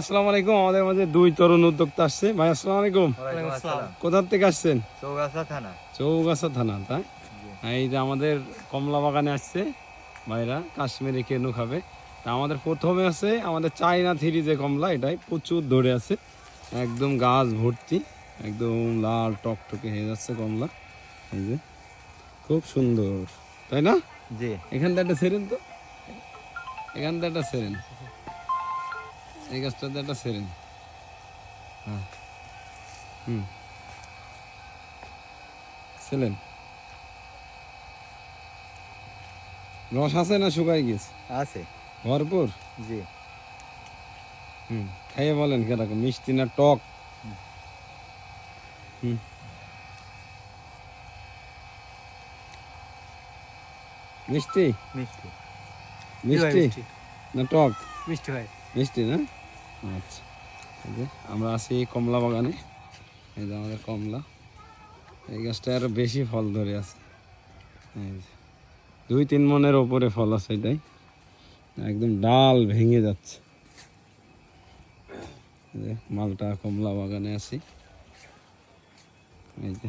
আসসালামু আলাইকুম। আমাদের মাঝে দুই তরুণ উদ্যোক্তা আসছে। ভাই আসসালামু আলাইকুম। কোথার থেকে আসছেন? চৌগাছা থানা। চৌগাছা থানা তাই? এই যে আমাদের কমলা বাগানে আসছে ভাইরা কাশ্মীরি কেনু খাবে। তা আমাদের প্রথমে আছে আমাদের চাইনা থ্রি যে কমলা এটাই প্রচুর ধরে আছে। একদম গাছ ভর্তি একদম লাল টকটকে হয়ে যাচ্ছে কমলা। এই যে খুব সুন্দর তাই না? জি। এখানটা একটা সেরেন তো। এখানটা একটা সেরেন। এই গাছটাতে একটা সেরেন হ্যাঁ। হুম। রস আছে না শুকাই গেছে আছে। ভরপুর? জি। হুম খাইয়ে বলেন কীরকম মিষ্টি না টক? হুম। মিষ্টি? মিষ্টি। মিষ্টি না টক? মিষ্টি হয় মিষ্টি না? আচ্ছা যে আমরা আছি কমলা বাগানে। এই যে আমাদের কমলা। এই গাছটা আরও বেশি ফল ধরে আছে। এই যে। দুই তিন মনের ওপরে ফল আছে এটাই। একদম ডাল ভেঙে যাচ্ছে। মালটা কমলা বাগানে আছি। এই যে